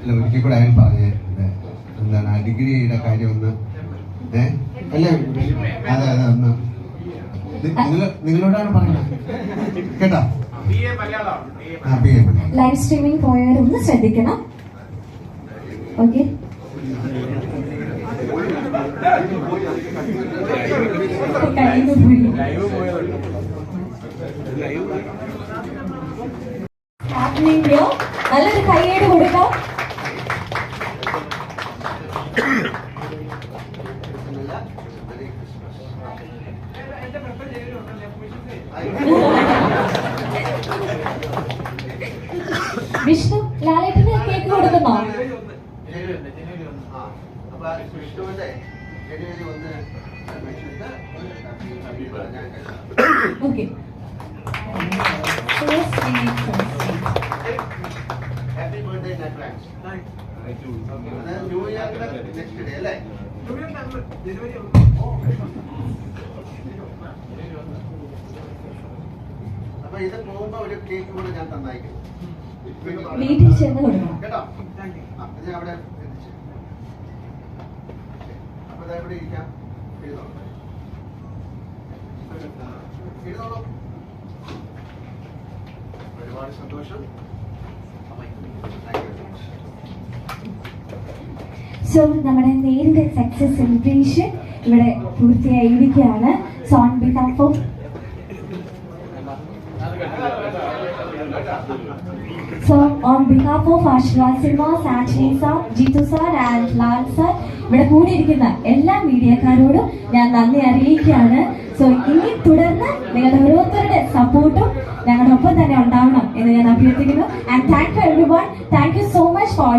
അല്ല ഒരിക്കൽ കൂടെ അയാൾ പറഞ്ഞേ ഇത് എന്താണ് ആ ഡിഗ്രിയുടെ കാര്യം ഒന്ന് ഏ? അല്ലേ? അതെ അതെ ഒന്ന്. നിങ്ങളോടാണ് പറയുന്നത്? കേട്ടോ? ലൈവ് സ്ട്രീമിംഗ് പോയവരൊന്ന് ശ്രദ്ധിക്കണം. ഓക്കെ നല്ലൊരു കൈയേട് കൊടുക്കാം. വിഷ്ണു ലാലേട്ടന് കേക്ക് കൊടുക്കുന്നോ? വിഷ്ണുവിന്റെ ജനുവരി ഒന്ന് okay happy birthday next day അല്ലേ? അപ്പൊ ഇത് പോകുമ്പോ ഒരു കേക്ക് കൂടെ ഞാൻ തന്നയക്കും വീട്ടിൽ ചെന്ന് കൊടുക്കണം കേട്ടോ ഞാൻ അവിടെ അപ്പൊ ഇവിടെ ഇരിക്കാം എഴുതോളൂ എഴുതോളൂ ഒരുപാട് സന്തോഷം thank you very much so നമ്മുടെ നേരിന്റെ സക്സസ് സെലിബ്രേഷൻ ഇവിടെ പൂർത്തിയായിരിക്കുകയാണ്. So on behalf so on behalf of Aashirvad cinemas Antony sir Jeethu sir and Lal sir ഇവിടെ കൂടിയിരിക്കുന്ന എല്ലാ മീഡിയക്കാരോടും ഞാൻ നന്ദി അറിയിക്കുകയാണ്. സോ ഇനി തുടർന്ന് നിങ്ങളുടെ ഓരോരുത്തരുടെ സപ്പോർട്ടും ഞങ്ങളുടെ ഒപ്പം തന്നെ ഉണ്ടാവണം എന്ന് ഞാൻ അഭ്യർത്ഥിക്കുന്നു. And thank you everyone thank you so much for